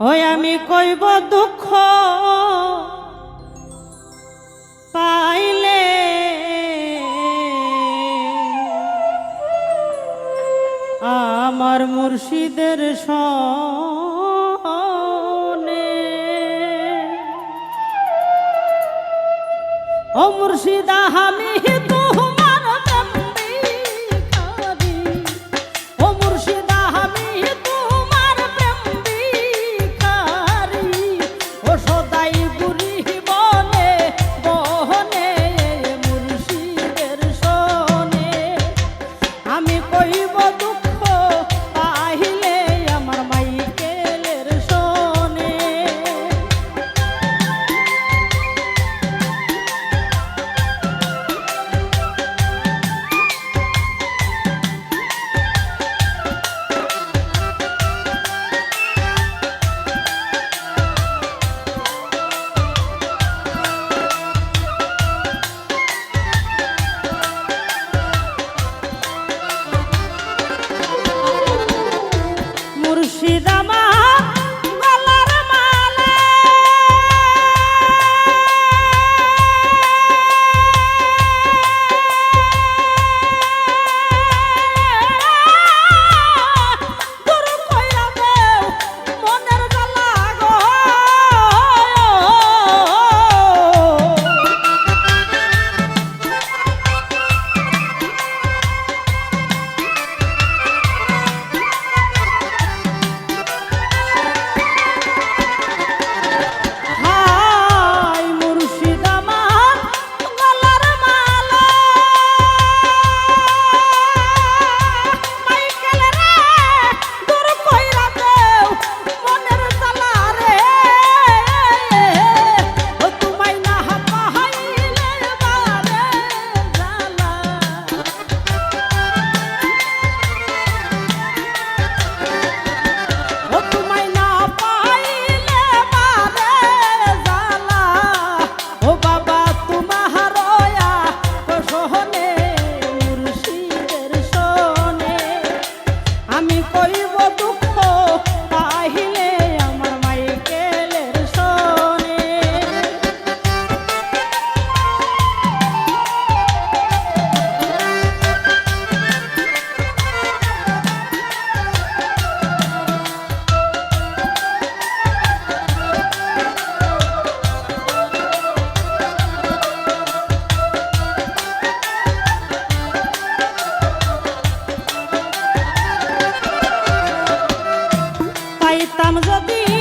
ওই আমি কইব দুঃখ। পাইলে আমার মুর্শিদের স ও মুর্শিদা হামি আমি কইব I'm a zodiac.